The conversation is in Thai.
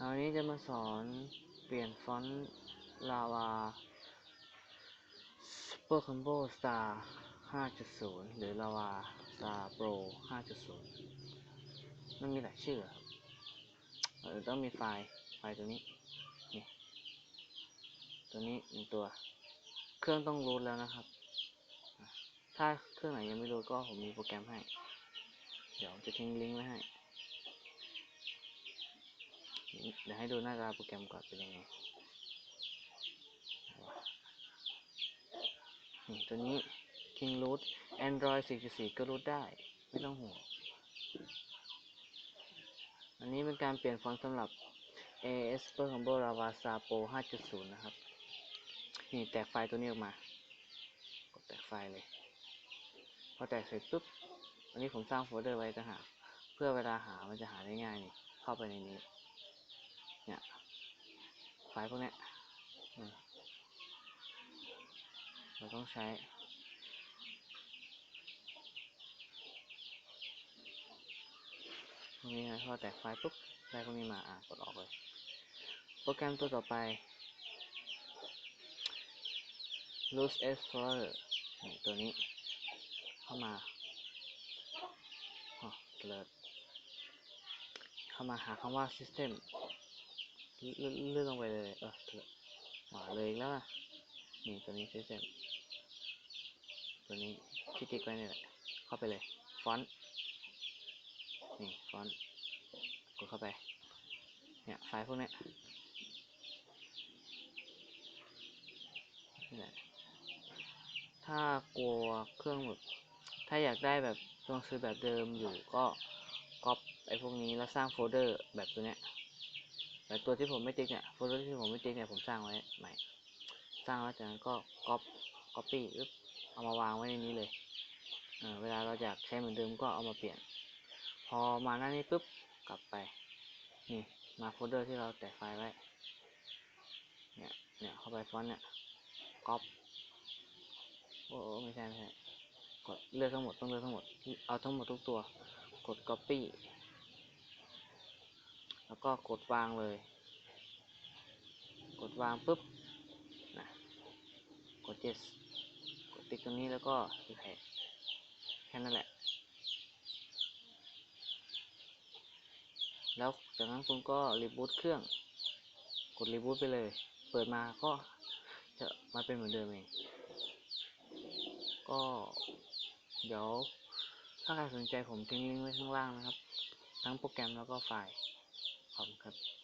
วันนี้จะมาสอนเปลี่ยนฟอนต์ลาวา Super Combo Star 5.0 หรือลาวา Star Pro 5.0 มันมีหลายชื่อครับเออต้องมีไฟล์ ไฟล์ตัวนี้ นี่ ตัวนี้หนึ่งตัว เครื่องต้องรูทแล้วนะครับ ถ้าเครื่องไหนยังไม่รูทก็ผมมีโปรแกรมให้ เดี๋ยวจะทิ้งลิงก์ไว้ให้ เดี๋ยวให้ดูหน้าตาโปรแกรมก่อนเป็นยังไงนี่ตัวนี้ King Root Android 4.4 ก็รูทได้ ไม่ต้องห่วง อันนี้เป็นการเปลี่ยนฟอนต์สำหรับ AS Super Combo Lava Star Pro 5.0 นะครับ นี่แตกไฟล์ตัวนี้ออกมา กดแตกไฟล์เลย พอแตกเสร็จปุ๊บ อันนี้ผมสร้างโฟลเดอร์ไว้ต่างหากเพื่อเวลาหามันจะหาได้ง่ายนี่ เข้าไปในนี้ เนี่ยไฟล์พวกนี้เราต้องใช้พวกนี้นะพอแตกไฟปุ๊บได้พวกนี้มาอะกดออกเลย โปรแกรมตัวต่อไป Loose Explorer นี่ตัวนี้ เข้ามาอ๋อเลิศเข้ามาหาคำว่า System เลื่อนลงไปเลยเออเถอะมาเลยแล้วนะนี่ตัวนี้ System ตัวนี้ที่ติ๊กไว้นี่แหละเข้าไปเลย ฟอนต์นี่ฟอนต์กดเข้าไป เนี่ยไฟล์พวกนี้นี่แหละถ้ากลัวเครื่องแบบถ้าอยากได้แบบต้องซื้อแบบเดิมอยู่ก็ก๊อปไอ้พวกนี้แล้วสร้างโฟลเดอร์แบบตัวเนี้ย แต่ตัวที่ผมไม่ติ๊กเนี่ยโฟลเดอร์ที่ผมไม่ติ๊กเนี่ยผมสร้างไว้ใหม่ สร้างแล้วจากนั้นก็ก๊อปก๊อปปี้เอามาวางไว้ในนี้เลยเออเวลาเราอยากใช้เหมือนเดิมก็เอามาเปลี่ยน พอมาหน้านี้ปุ๊บกลับไปนี่มาโฟลเดอร์ที่เราแตะไฟล์ไว้เนี่ยเนี่ยเข้าไปฟอนต์เนี่ยก๊อปโอ้ไม่ใช่ไม่ใช่กดเลือกทั้งหมดต้องเลือกทั้งหมด เอาทั้งหมดทุกตัว กด copy แล้วก็กดวางเลย กดวางปุ๊บนะกด yes กดติ๊กตรงนี้แล้วก็โอเคแค่นั้นแหละ แล้วจากนั้นคุณก็รีบูตเครื่อง กดรีบูตไปเลย เปิดมาก็จะมาเป็นเหมือนเดิมเอง ก็เดี๋ยวถ้าใครสนใจผมทิ้งลิงก์ไว้ข้างล่างนะครับ ทั้งโปรแกรมแล้วก็ไฟล์ ขอบคุณครับ